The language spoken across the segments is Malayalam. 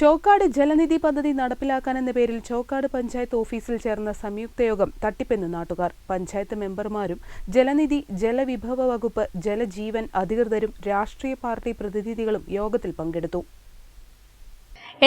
Chokkad Jalanidhi പദ്ധതി നടപ്പിലാക്കാനെന്ന പേരിൽ ചോക്കാട് പഞ്ചായത്ത് ഓഫീസിൽ ചേർന്ന സംയുക്ത യോഗം തട്ടിപ്പെന്ന് നാട്ടുകാർ. പഞ്ചായത്ത് മെമ്പർമാരും ജലനിധി ജലവിഭവ വകുപ്പ് ജലജീവൻ അധികൃതരും രാഷ്ട്രീയ പാർട്ടി പ്രതിനിധികളും യോഗത്തിൽ പങ്കെടുത്തു.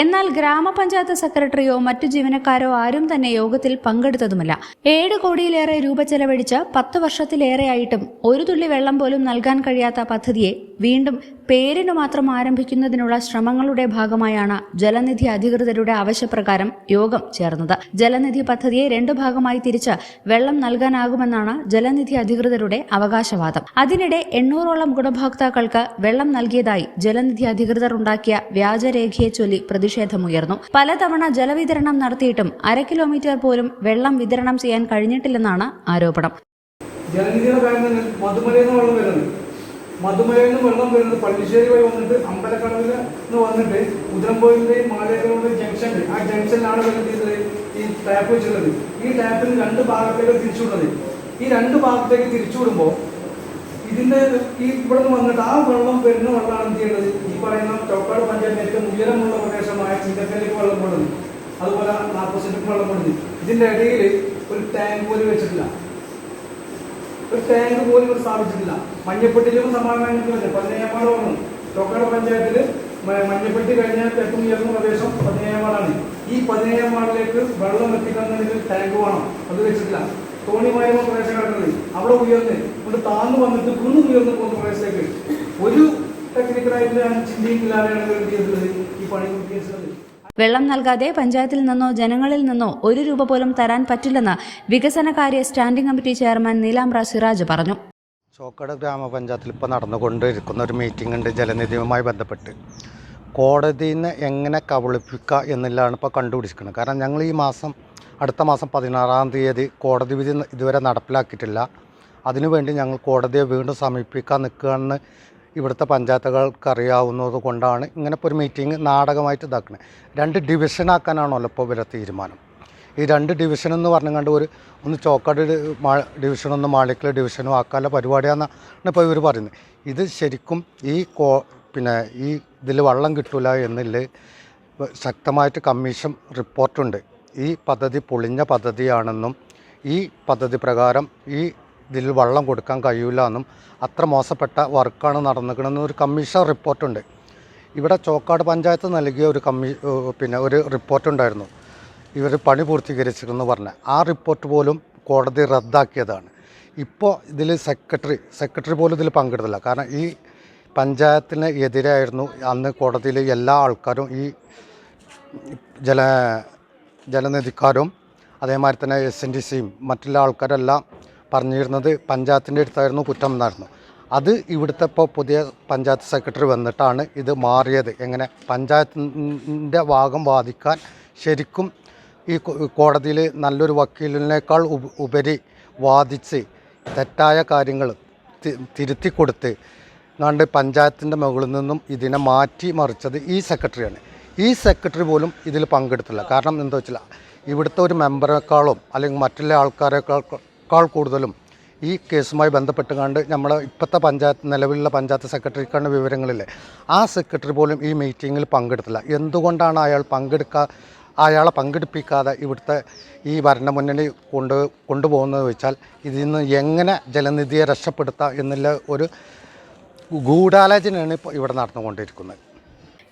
എന്നാൽ ഗ്രാമപഞ്ചായത്ത് സെക്രട്ടറിയോ മറ്റു ജീവനക്കാരോ ആരും തന്നെ യോഗത്തിൽ പങ്കെടുത്തതുമല്ല. ഏഴ് കോടിയിലേറെ രൂപ ചെലവഴിച്ച് പത്ത് വർഷത്തിലേറെയായിട്ടും ഒരു തുള്ളി വെള്ളം പോലും നൽകാൻ കഴിയാത്ത പദ്ധതിയെ വീണ്ടും പേരിനു മാത്രം ആരംഭിക്കുന്നതിനുള്ള ശ്രമങ്ങളുടെ ഭാഗമായാണ് ജലനിധി അധികൃതരുടെ ആവശ്യപ്രകാരം യോഗം ചേർന്നത്. ജലനിധി പദ്ധതിയെ രണ്ടു ഭാഗമായി തിരിച്ച് വെള്ളം നൽകാനാകുമെന്നാണ് ജലനിധി അധികൃതരുടെ അവകാശവാദം. അതിനിടെ എണ്ണൂറോളം ഗുണഭോക്താക്കൾക്ക് വെള്ളം നൽകിയതായി ജലനിധി അധികൃതർ ഉണ്ടാക്കിയ വ്യാജരേഖയെ ചൊല്ലി പ്രതിഷേധമുയർന്നു. പലതവണ ജലവിതരണം നടത്തിയിട്ടും അര കിലോമീറ്റർ പോലും വെള്ളം വിതരണം ചെയ്യാൻ കഴിഞ്ഞിട്ടില്ലെന്നാണ് ആരോപണം. ജലനിധിയുടെ മധുമലയിൽ വെള്ളം വരുന്നത് മധുമലയിൽ നിന്ന് വെള്ളം വരുന്നത് പള്ളിശ്ശേരി വഴി വന്നിട്ട് അമ്പലക്കടവിൽ നിന്ന് വന്നിട്ട് ഉദ്രംപോയിലെയും മാലയകളുടെ ജംഗ്ഷൻ ആ ജംഗ്ഷനിലാണ് വരുന്നത് ഈ ടാപ്പ് വെച്ചിട്ടുള്ളത്. ഈ ടാപ്പിൽ രണ്ട് ഭാഗത്തേക്ക് തിരിച്ചുവിടുന്നത്. ഈ രണ്ട് ഭാഗത്തേക്ക് തിരിച്ചുവിടുമ്പോൾ ഇതിന്റെ ഈ ഇവിടെ നിന്ന് വന്നിട്ട് ആ വെള്ളം വരുന്ന വെള്ളമാണ് എന്ത് ചെയ്യുന്നത് ഈ പറയുന്ന ചോക്കാട് പഞ്ചായത്തിന് ഏറ്റവും ഉയരമുള്ള പ്രദേശമായ ചിന്തക്കല്ലേക്ക് വെള്ളം കൊടുക്കുന്നു അതുപോലെ നാൽപ്പത്തെട്ടിക്ക് വെള്ളം കൊടുക്കുന്നു ഇതിന്റെ ഇടയിൽ ഒരു ടാങ്ക് പോലും വെച്ചിട്ടില്ല. ഒരു ടാങ്ക് പോലും ഇവർ സ്ഥാപിച്ചിട്ടില്ല. മഞ്ഞപ്പെട്ടിയിലും സമാധാനമില്ല പതിനേഴാമാട് വന്നു. ചോക്കാട് പഞ്ചായത്തിൽ മഞ്ഞപ്പെട്ടി കഴിഞ്ഞാൽ ഏറ്റവും ഉയർന്ന പ്രദേശം പതിനേഴാമാടാണ് ഈ പതിനേഴാമാടിലേക്ക് വെള്ളം എത്തിക്കുന്നതിന് ടാങ്ക് വേണം. അത് വെച്ചിട്ടില്ല. തോണിമായുള്ള പ്രദേശം കിടക്കുന്നത് അവിടെ ഉയർന്ന് ഇവിടെ താന്നു വന്നിട്ട് കുന്നു ഉയർന്നു പോകുന്ന പ്രദേശത്തേക്ക്. ഒരു ടെക്നിക്കലായിട്ട് ചിന്തയും ഇല്ലാതെയാണ് എന്ത് ഈ പണി പൂർത്തീകരിച്ചത്. വെള്ളം നൽകാതെ പഞ്ചായത്തിൽ നിന്നോ ജനങ്ങളിൽ നിന്നോ ഒരു രൂപ പോലും തരാൻ പറ്റില്ലെന്ന് വികസനകാര്യ standing committee chairman Neelambra Siraj പറഞ്ഞു. ചോക്കട ഗ്രാമപഞ്ചായത്തിൽ ഇപ്പോൾ നടന്നുകൊണ്ടിരിക്കുന്ന ഒരു മീറ്റിംഗ് ഉണ്ട് ജലനിധിയുമായി ബന്ധപ്പെട്ട്. കോടതിയിൽ നിന്ന് എങ്ങനെ കബളിപ്പിക്കുക എന്നുള്ളതാണ് ഇപ്പോൾ കണ്ടുപിടിച്ചിരിക്കുന്നത്. കാരണം ഞങ്ങൾ ഈ മാസം അടുത്ത മാസം പതിനാറാം തീയതി കോടതി വിധി ഇതുവരെ നടപ്പിലാക്കിയിട്ടില്ല. അതിനുവേണ്ടി ഞങ്ങൾ കോടതിയെ വീണ്ടും സമീപിക്കാൻ നിൽക്കുകയാണെന്ന് ഇവിടുത്തെ പഞ്ചായത്തുകൾക്ക് അറിയാവുന്നത് കൊണ്ടാണ് ഇങ്ങനെ ഇപ്പോൾ ഒരു മീറ്റിംഗ് നാടകമായിട്ട് ഇതാക്കുന്നത് രണ്ട് ഡിവിഷനാക്കാനാണല്ലോ ഇപ്പോൾ ഇവരെ തീരുമാനം. ഈ രണ്ട് ഡിവിഷൻ എന്ന് പറഞ്ഞുകൊണ്ട് ഒരു ഒന്ന് ചോക്കാട് മാ- ഡിവിഷനൊന്ന് ഒന്ന് മാളിക്കൽ ഡിവിഷനും ആക്കാനുള്ള പരിപാടിയാണെന്നാണ് ഇപ്പോൾ ഇവർ പറയുന്നത്. ഇത് ശരിക്കും ഈ കോ പിന്നെ ഈ ഇതിൽ വള്ളം കിട്ടില്ല എന്നില്ല ശക്തമായിട്ട് കമ്മീഷൻ റിപ്പോർട്ടുണ്ട്. ഈ പദ്ധതി പൊളിഞ്ഞ പദ്ധതിയാണെന്നും ഈ പദ്ധതി പ്രകാരം ഈ ഇതിൽ വെള്ളം കൊടുക്കാൻ കഴിയില്ല എന്നും അത്ര മോശപ്പെട്ട വർക്കാണ് നടന്നിരിക്കണമെന്ന് ഒരു കമ്മീഷൻ റിപ്പോർട്ടുണ്ട്. ഇവിടെ ചോക്കാട് പഞ്ചായത്ത് നൽകിയ ഒരു കമ്മീ പിന്നെ ഒരു റിപ്പോർട്ടുണ്ടായിരുന്നു ഇവർ പണി പൂർത്തീകരിച്ചിരുന്നു പറഞ്ഞ. ആ റിപ്പോർട്ട് പോലും കോടതി റദ്ദാക്കിയതാണ്. ഇപ്പോൾ ഇതിൽ സെക്രട്ടറി സെക്രട്ടറി പോലും ഇതിൽ പങ്കെടുത്തില്ല. കാരണം ഈ പഞ്ചായത്തിന് എതിരായിരുന്നു അന്ന് കോടതിയിൽ എല്ലാ ആൾക്കാരും ഈ ജല ജലനിധിക്കാരും അതേമാതിരി തന്നെ എസ് എൻ ഡി സിയും മറ്റുള്ള ആൾക്കാരെല്ലാം പറഞ്ഞിരുന്നത് പഞ്ചായത്തിന്റെ അടുത്തായിരുന്നു കുറ്റം എന്നായിരുന്നു. അത് ഇവിടുത്തെ ഇപ്പോൾ പുതിയ പഞ്ചായത്ത് സെക്രട്ടറി വന്നിട്ടാണ് ഇത് മാറിയത്. എങ്ങനെ പഞ്ചായത്തിന്റെ ഭാഗം വാദിക്കാൻ ശരിക്കും ഈ കോടതിയിൽ നല്ലൊരു വക്കീലിനേക്കാൾ ഉപരി വാദിച്ച് തെറ്റായ കാര്യങ്ങൾ തിരുത്തി കൊടുത്ത് കണ്ട് പഞ്ചായത്തിന്റെ മുകളിൽ നിന്നും ഇതിനെ മാറ്റി മറിച്ചത് ഈ സെക്രട്ടറിയാണ്. ഈ സെക്രട്ടറി പോലും ഇതിൽ പങ്കെടുത്തില്ല. കാരണം എന്താ വെച്ചാൽ ഇവിടുത്തെ ഒരു മെമ്പറേക്കാളും അല്ലെങ്കിൽ മറ്റുള്ള ആൾക്കാരെക്കാൾ കൂടുതലും ഈ കേസുമായി ബന്ധപ്പെട്ട് കണ്ട് നമ്മൾ ഇപ്പോഴത്തെ പഞ്ചായത്ത് നിലവിലുള്ള പഞ്ചായത്ത് സെക്രട്ടറി സെക്രട്ടറിക്കാണ് വിവരങ്ങളില്ലേ. ആ സെക്രട്ടറി പോലും ഈ മീറ്റിങ്ങിൽ പങ്കെടുത്തില്ല. എന്തുകൊണ്ടാണ് അയാൾ പങ്കെടുക്കാ അയാളെ പങ്കെടുപ്പിക്കാതെ ഇവിടുത്തെ ഈ ഭരണ മുന്നണി കൊണ്ട് കൊണ്ടുപോകുന്നത് വെച്ചാൽ ഇതിൽ നിന്ന് എങ്ങനെ ജലനിധിയെ രക്ഷപ്പെടുത്താം എന്നുള്ള ഒരു ഗൂഢാലോചനയാണ് ഇപ്പോൾ ഇവിടെ നടന്നുകൊണ്ടിരിക്കുന്നത്.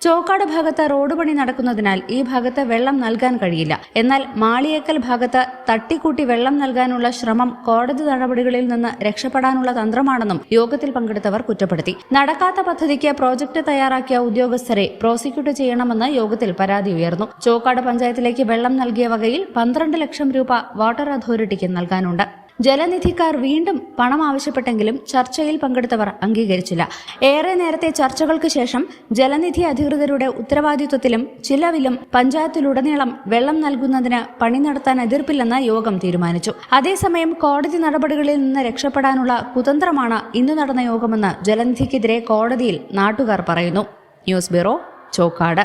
ചോക്കാട് ഭാഗത്ത് റോഡ് പണി നടക്കുന്നതിനാൽ ഈ ഭാഗത്ത് വെള്ളം നൽകാൻ കഴിയില്ല. എന്നാൽ മാളിയേക്കൽ ഭാഗത്ത് തട്ടിക്കൂട്ടി വെള്ളം നൽകാനുള്ള ശ്രമം കോടതി നടപടികളിൽ നിന്ന് രക്ഷപ്പെടാനുള്ള തന്ത്രമാണെന്നും യോഗത്തിൽ പങ്കെടുത്തവർ കുറ്റപ്പെടുത്തി. നടക്കാത്ത പദ്ധതിക്ക് പ്രോജക്ട് തയ്യാറാക്കിയ ഉദ്യോഗസ്ഥരെ പ്രോസിക്യൂട്ട് ചെയ്യണമെന്ന് യോഗത്തിൽ പരാതി ഉയർന്നു. ചോക്കാട് പഞ്ചായത്തിലേക്ക് വെള്ളം നൽകിയ വകയിൽ പന്ത്രണ്ട് ലക്ഷം രൂപ വാട്ടർ അതോറിറ്റിക്ക് നൽകാനുണ്ട്. ജലനിധിക്കാർ വീണ്ടും പണം ആവശ്യപ്പെട്ടെങ്കിലും ചർച്ചയിൽ പങ്കെടുത്തവർ അംഗീകരിച്ചില്ല. ഏറെ നേരത്തെ ചർച്ചകൾക്ക് ശേഷം ജലനിധി അധികൃതരുടെ ഉത്തരവാദിത്വത്തിലും ചിലവിലും പഞ്ചായത്തിലുടനീളം വെള്ളം നൽകുന്നതിന് പണി നടത്താൻ എതിർപ്പില്ലെന്ന് യോഗം തീരുമാനിച്ചു. അതേസമയം കോടതി നടപടികളിൽ നിന്ന് രക്ഷപ്പെടാനുള്ള കുതന്ത്രമാണ് ഇന്ന് നടന്ന യോഗമെന്ന് ജലനിധിക്കെതിരെ കോടതിയിൽ നാട്ടുകാർ പറയുന്നു. News bureau Chokkad.